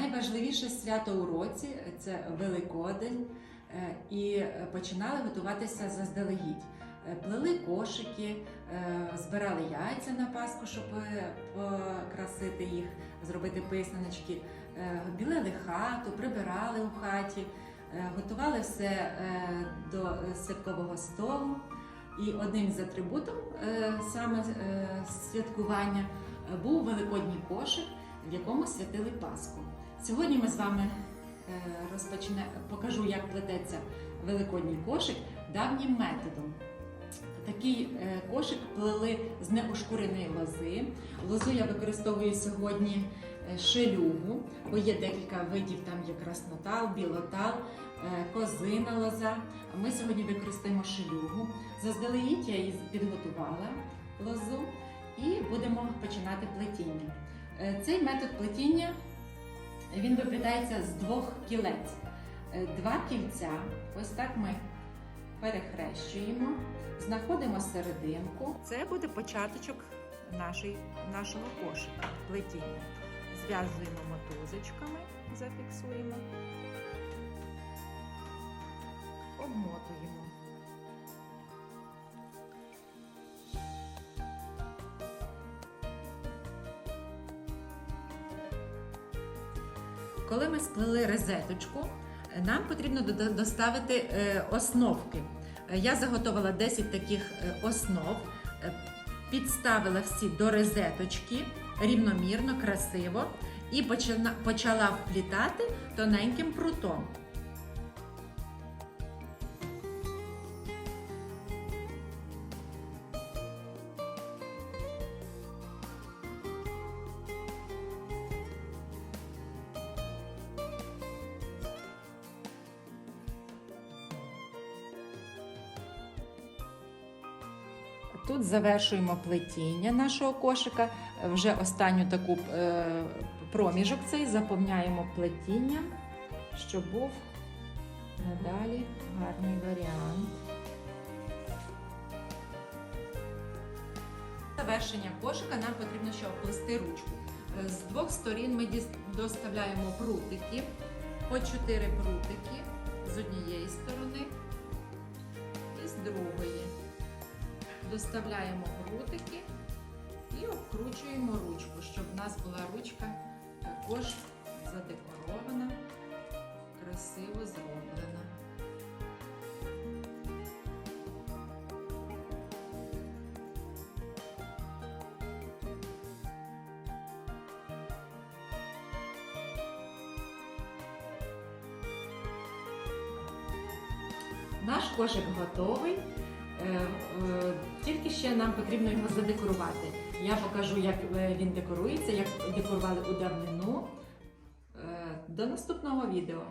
Найважливіше свято у році це Великодень, е, і починали готуватися заздалегідь. Е, Плели кошики, е, збирали яйця на Пасху, щоб е, покрасити їх, зробити писаночки, е, білили хату, прибирали у хаті, е, готували все е, до святкового столу. І одним з атрибутів е, саме е, святкування е, був великодній кошик, в якому святили Пасху. Сьогодні ми з вами е, розпочне, покажу, як плететься великодній кошик давнім методом. Такий е, кошик плели з неошкуреної лози. Лозу я використовую сьогодні е, шелюгу, бо є декілька видів, там є краснотал, білотал, козина лоза. Ми сьогодні використаємо шелюгу. Заздалегідь я її підготувала лозу і будемо починати плетіння. Цей метод плетіння він виплітається з двох кілець. Е, Два кільця, ось так ми перехрещуємо, знаходимо серединку. Це буде початочок нашої, нашого кошика плетіння. Зв'язуємо мотузочками, зафіксуємо, обмотуємо. Коли ми сплели розеточку, нам потрібно доставити е, основки. Е, Я заготовила 10 таких е, основ, е, підставила всі до розеточки рівномірно, красиво і почала вплітати тоненьким прутом. Тут завершуємо плетіння нашого кошика. Вже останню таку е, проміжок цей заповняємо плетінням, щоб був надалі гарний варіант. Завершення кошика нам потрібно ще оплести ручку. Е, З двох сторін ми доставляємо прутики, по 4 прутики з однієї сторони Доставляємо прутики і обкручуємо ручку, щоб в нас була ручка також задекорована, красиво зроблена. Наш кошик готовий. Е, е, Тільки ще нам потрібно його задекорувати. Я покажу, як е, він декорується, як декорували у давнину. До наступного відео.